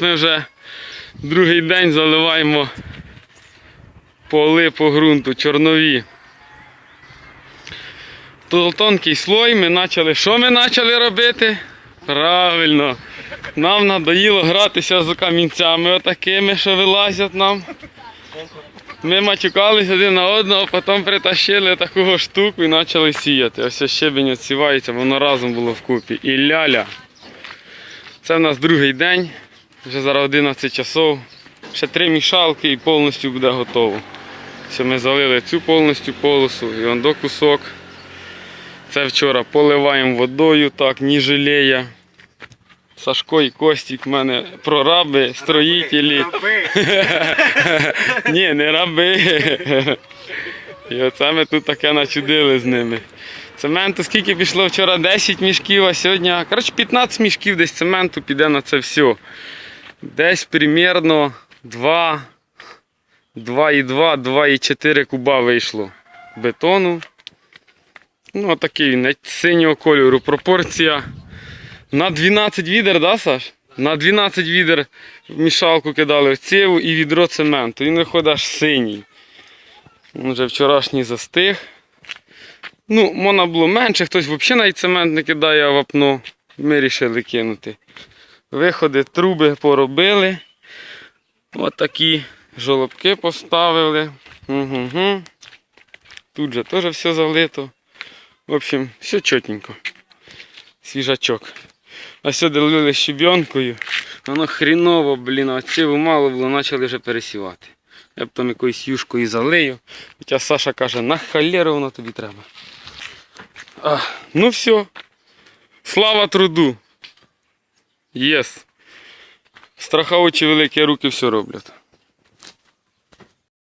Ми вже другий день заливаємо поли по ґрунту, чорнові. Тут тонкий слой, ми почали. Що ми почали робити? Правильно. Нам надоїло гратися з камінцями отакими, що вилазять нам. Ми матюкались один на одного, потім притащили таку штуку і почали сіяти. Ось щебень відсівається, воно разом було вкупі. І ляля. Це в нас другий день, вже зараз 11 часов. Ще три мішалки і повністю буде готово. Все, ми залили цю повністю полосу і он до кусок. Це вчора поливаємо водою, так, ні жалея. Сашко і Костік в мене прораби, строїтелі. Ні, не раби. І оце ми тут таке начудили з ними. Цементу скільки пішло вчора 10 мішків, а сьогодні, коротше, 15 мішків десь цементу піде на це все. Десь примірно 2, 2,2, 2,4 куба вийшло бетону. Ну, такий синього кольору. Пропорція на 12 відер, да, Саш? На 12 відер в мішалку кидали в ціву і відро цементу. Він виходить аж синій. Він вже вчорашній застиг. Ну, можна було менше, хтось взагалі навіть цемент не кидає а вапно. Ми вирішили кинути. Виходи, труби поробили. Ось такі жолобки поставили. Угу. Тут же теж все залито. В общем, все чотенько. Свіжачок. А сюди лили щебенкою. Воно хріново, блін, цього мало було, почали вже пересівати. Я б там якоюсь юшкою залию. Хоча Саша каже, на халеру воно тобі треба. А, ну все. Слава труду. Єс. Страховичі великі руки все роблять.